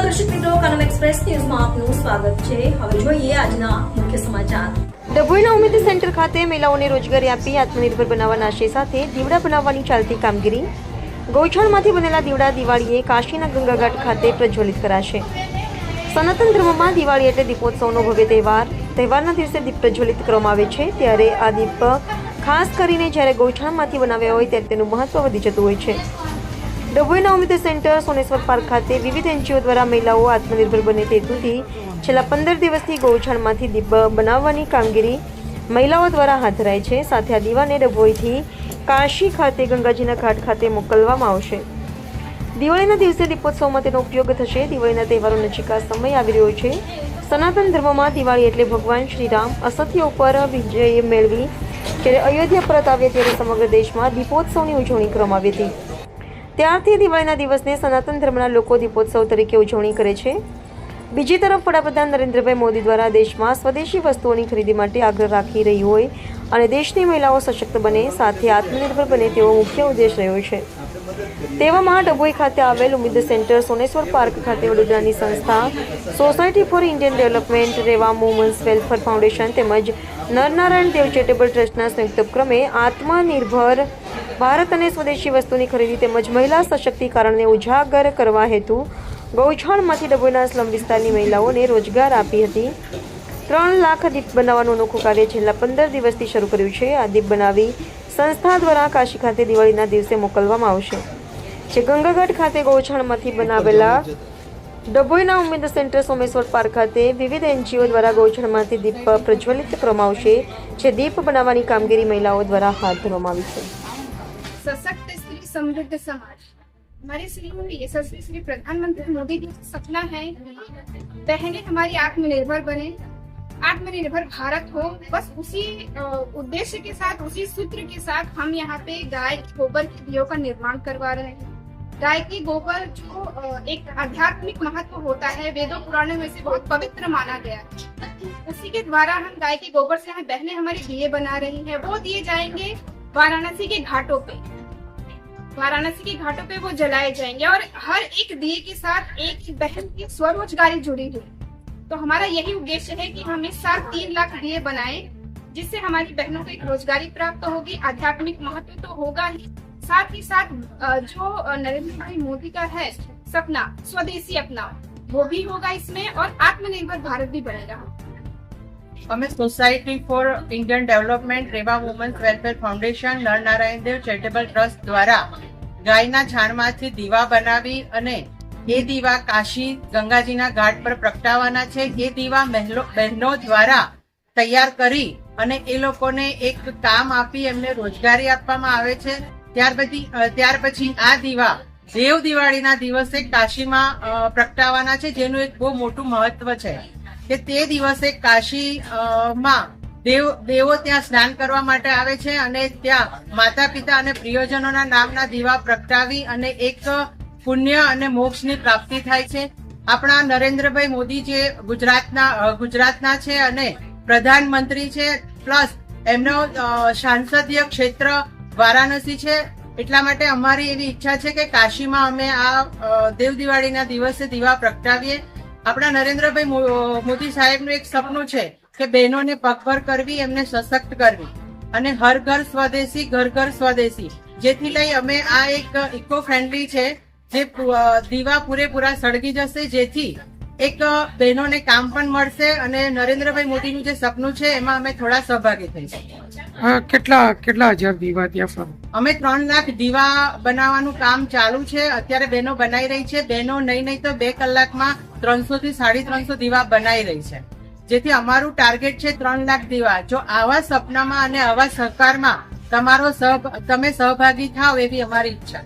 નમસ્કાર દર્શક મિત્રો કનમ એક્સપ્રેસ ન્યૂઝમાં આપનું સ્વાગત છે. હવે જોઈએ આજના મુખ્ય સમાચાર. ડભોઈના ઉમેદ સેન્ટર ખાતે મહિલાઓને રોજગારી આપી આત્મનિર્ભર બનાવવાના આશય સાથે દીવડા બનાવવાની ચાલતી કામગીરી. ગૌછણમાંથી બનેલા દીવડા દિવાળીએ કાશીના ગંગાઘાટ ખાતે પ્રજ્વલિત કરાશે. સનાતન ધર્મમાં દિવાળી એટલે દીપોત્સવનો ભવ્ય તહેવાર. તહેવારના દિવસે દીપ પ્રજ્વલિત કરવામાં આવે છે, ત્યારે આ દીપ ખાસ કરીને જ્યારે ગૌછણમાંથી બનાવ્યા હોય ત્યારે તેનું મહત્વ વધી જતું હોય છે. ડભોઈના ઉમિત સેન્ટર સોનેશ્વર પાર્ક ખાતે વિવિધ એનજીઓ દ્વારા મહિલાઓ આત્મનિર્ભર બને તે હેતુથી છેલ્લા પંદર દિવસથી ગૌછાણમાંથી દીપ બનાવવાની કામગીરી મહિલાઓ દ્વારા હાથ ધરાય છે. સાથે આ દીવાને ડભોઈથી કાશી ખાતે, ગંગાજીના ઘાટ ખાતે મોકલવામાં આવશે. દિવાળીના દિવસે દીપોત્સવમાં તેનો ઉપયોગ થશે. દિવાળીના તહેવારો નજીકા સમય આવી રહ્યો છે. સનાતન ધર્મમાં દિવાળી એટલે ભગવાન શ્રીરામ. અસત્ય ઉપર વિજય મેળવી જ્યારે અયોધ્યા પરત આવ્યા ત્યારે સમગ્ર દેશમાં દીપોત્સવની ઉજવણી કરવામાં આવી હતી. ત્યારથી દિવાળીના દિવસને સનાતન ધર્મના લોકો દીપોત્સવ તરીકે ઉજવણી કરે છે. બીજી તરફ વડાપ્રધાન નરેન્દ્રભાઈ મોદી દ્વારા દેશમાં સ્વદેશી વસ્તુઓની ખરીદી માટે આગ્રહ રાખી રહી હોય અને દેશની મહિલાઓ સશક્ત બને, સાથે આત્મનિર્ભર બને તેવો મુખ્ય ઉદ્દેશ રહ્યો છે. તેવામાં ડભોઈ ખાતે આવેલ ઉમિદ સેન્ટર સોનેશ્વર પાર્ક ખાતે વડોદરાની સંસ્થા society for Indian development, Reva women's welfare foundation તેમજ નરનારાયણ દેવ ચેરિટેબલ ટ્રસ્ટના સંયુક્ત ઉપક્રમે આત્મનિર્ભર ભારત અને સ્વદેશી વસ્તુની ખરીદી તેમજ મહિલા સશક્તિકરણને ઉજાગર કરવા હેતુ ગૌછાણમાંથી ડભોઈના સ્લમ વિસ્તારની મહિલાઓને રોજગાર આપી હતી. ત્રણ લાખ દીપ બનાવવાનું અનોખું કાર્ય છેલ્લા પંદર દિવસથી શરૂ કર્યું છે. આ દીપ બનાવી સંસ્થા દ્વારા કાશી ખાતે દિવાળીના દિવસે મોકલવામાં આવશે. જે ગંગાઘાટ ખાતે ગૌછાણમાંથી બનાવેલા ડભોઈના ઉમેદ સેન્ટર સોમેશ્વર પાર્ક ખાતે વિવિધ એનજીઓ દ્વારા ગૌછણમાંથી દીપ પ્રજ્વલિત કરવામાં આવશે. જે દીપ બનાવવાની કામગીરી મહિલાઓ દ્વારા હાથ ધરવામાં આવી છે. सशक्त स्त्री, समृद्ध समाज। हमारे श्री यशस्वी श्री प्रधानमंत्री मोदी जी का सपना है बहनें हमारी आत्मनिर्भर बने, आत्मनिर्भर भारत हो। बस उसी उद्देश्य के साथ, उसी सूत्र के साथ हम यहाँ पे गाय गोबर के दियो का निर्माण करवा रहे हैं। गाय की गोबर जो एक आध्यात्मिक महत्व होता है, वेदों, पुराणों में से बहुत पवित्र माना गया है। उसी के द्वारा हम गाय के गोबर से हम बहनें हमारी दिए बना रही हैं। वो दिए जाएँगे वाराणसी के घाटों पे। वाराणसी के घाटों पे वो जलाए जाएँगे और हर एक दिए के साथ एक बहन की स्वरोजगारी जुड़ी हुई। तो हमारा यही उद्देश्य है कि हम इस साल तीन लाख दिए बनाए, जिससे हमारी बहनों को एक रोजगारी प्राप्त होगी, आध्यात्मिक महत्व तो होगा ही। साथ ही साथ जो नरेंद्र भाई मोदी का है सपना, स्वदेशी अपना, वो भी होगा इसमें और आत्मनिर्भर भारत भी बनेगा। અમે society for Indian development Reva women's welfare foundation Narnarayan Dev charitable trust દ્વારા ગાયના છાણમાંથી દીવા બનાવી અને એ દીવા કાશી ગંગાજીના ઘાટ પર પ્રગટાવવાના છે. એ દીવા મહેલો- બહેનો દ્વારા તૈયાર કરી અને એ લોકોને એક કામ આપી એમને રોજગારી આપવામાં આવે છે. ત્યાર પછી ત્યાર પછી આ દીવા દેવ દિવાળીના દિવસે કાશીમાં પ્રગટાવવાના છે, જેનું એક બહુ મોટું મહત્વ છે. કે તે દિવસે કાશી માં દેવ, દેવો ત્યાં સ્નાન કરવા માટે આવે છે અને ત્યાં માતા પિતા અને પ્રિયજનોના નામના દીવા પ્રગટાવી અને એક પુણ્ય અને મોક્ષની પ્રાપ્તિ થાય છે. આપણા નરેન્દ્રભાઈ મોદી જે ગુજરાતના ગુજરાતના છે અને પ્રધાનમંત્રી છે, પ્લસ એમનો સાંસદીય ક્ષેત્ર વારાણસી છે. એટલા માટે અમારી એવી ઈચ્છા છે કે કાશીમાં અમે આ દેવ દિવાળીના દિવસે દીવા પ્રગટાવીએ. આપણા નરેન્દ્રભાઈ મોદી સાહેબનું એક સપનું છે કે બહેનોને પગભર કરવી એમને સશક્ત કરવી. અને હર ઘર સ્વદેશી ઘર ઘર સ્વદેશી. જેથી લઈ અમે આ એક ઇકો ફ્રેન્ડલી છે જે દીવા પૂરેપૂરા સળગી જશે. જેથી એક બહેનોને કામ પણ મળશે અને નરેન્દ્રભાઈ મોદીનું જે સપનું છે એમાં અમે થોડા સહભાગી થઈશું કેટલા કેટલા હજાર દીવા ત્યાં અમે ત્રણ લાખ દીવા બનાવવાનું કામ ચાલુ છે. અત્યારે બહેનો બનાવી રહી છે. બહેનો નહીં નહીં તો બે કલાકમાં ત્રણસો થી સાડી ત્રણસો દીવા બનાવી રહી છે. જેથી અમારું ટાર્ગેટ છે ત્રણ લાખ દીવા. જો આવા સપનામાં અને આવા સહકારમાં તમારો સહ તમે સહભાગી થાવ એવી અમારી ઈચ્છા.